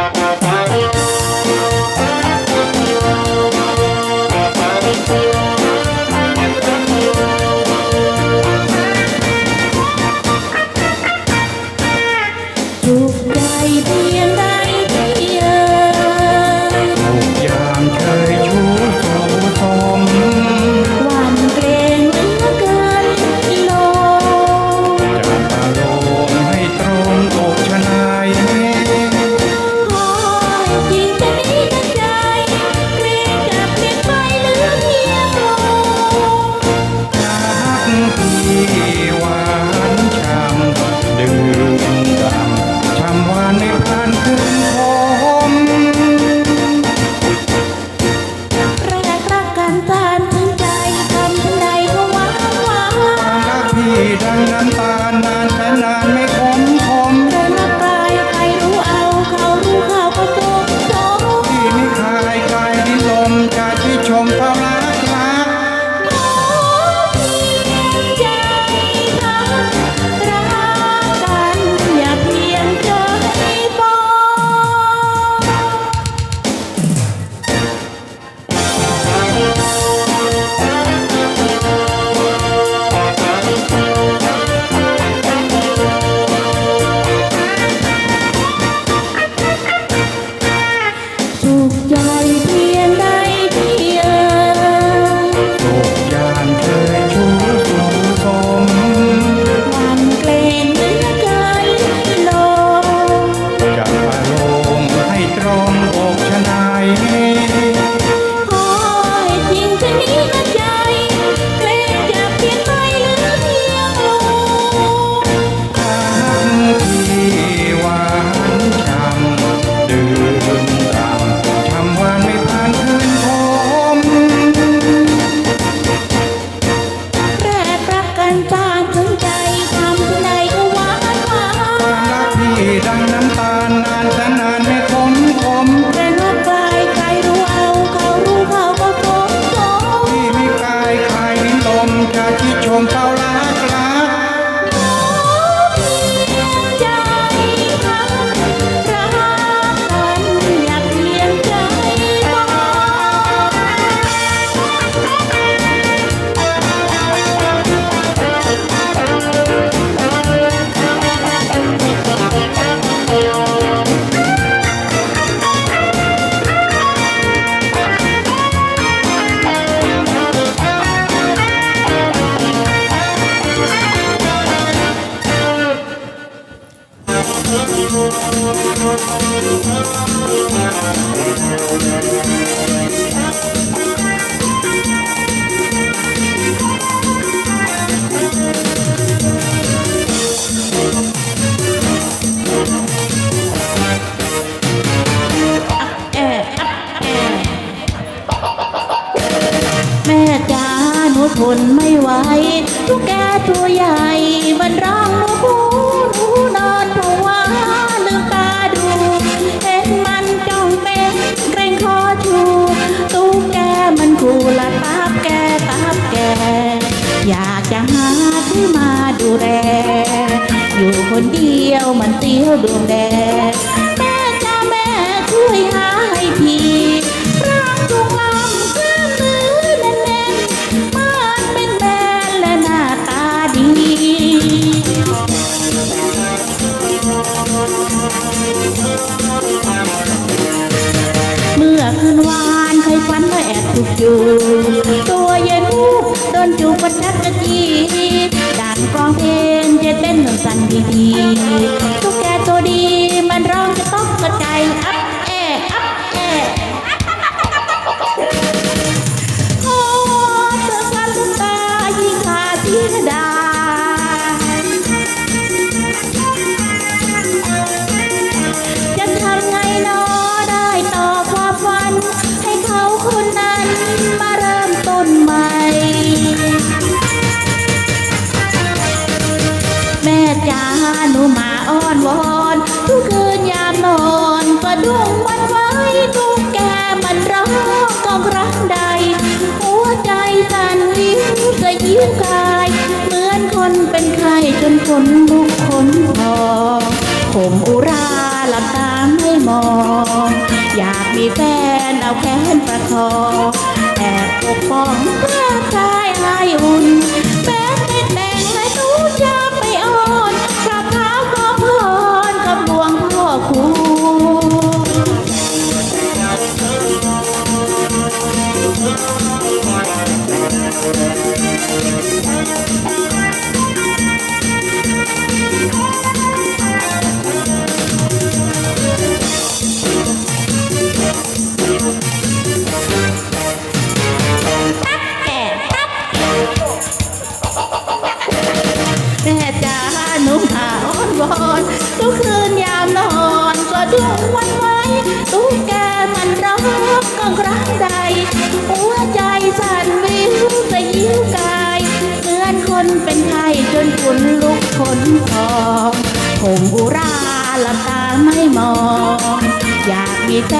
Bye. me why. แม่จ้าหนูทนไม่ไหวทุกแกตัวใหญ่มันร้องหนพูียวมันเตี้ยวดวงแดง ร่กาย เหมือนคนเป็นไข้จนคนลุกขนพอผมอุราหลับตาไม่มอง อยากมีแฟนเอาแขนประคองแอบปกป้องร่างกายให้อุ่น นเป็นไทยจนคุณลุกขนพองผมอุราลับตาไม่มอง อยากมีแฟ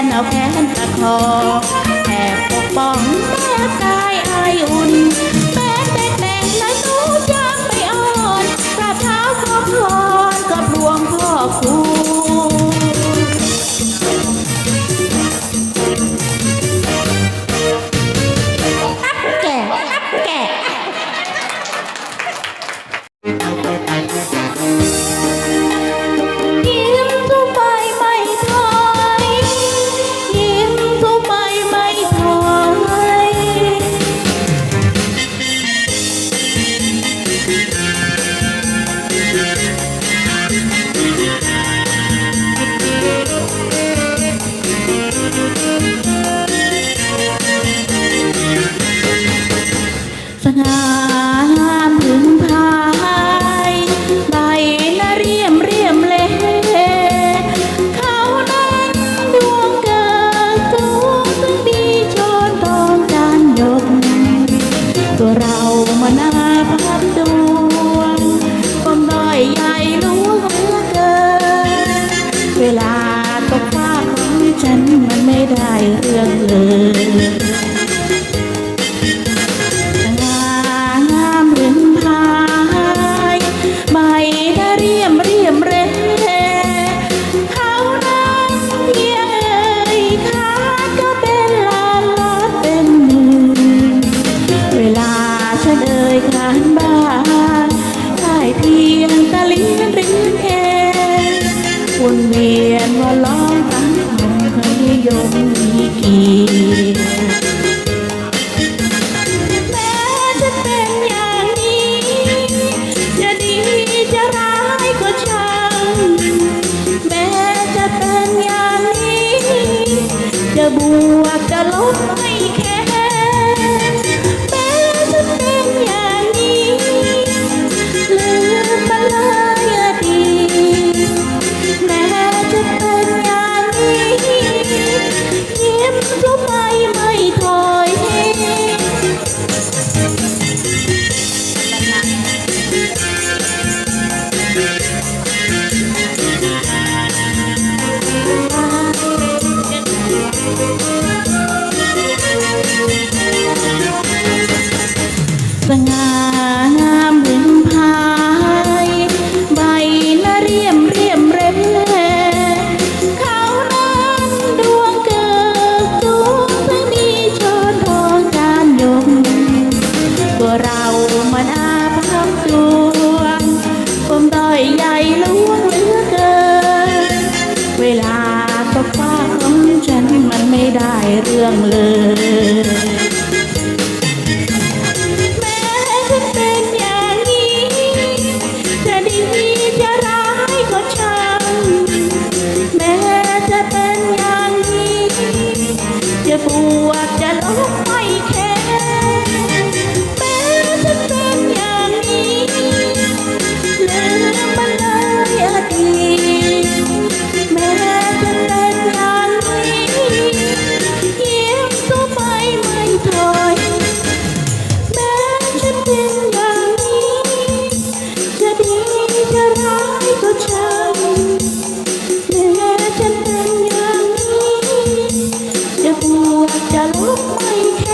นเอาแขนประคองแอบปกป้องแอบกายอายอุ่น นา I Chalo, my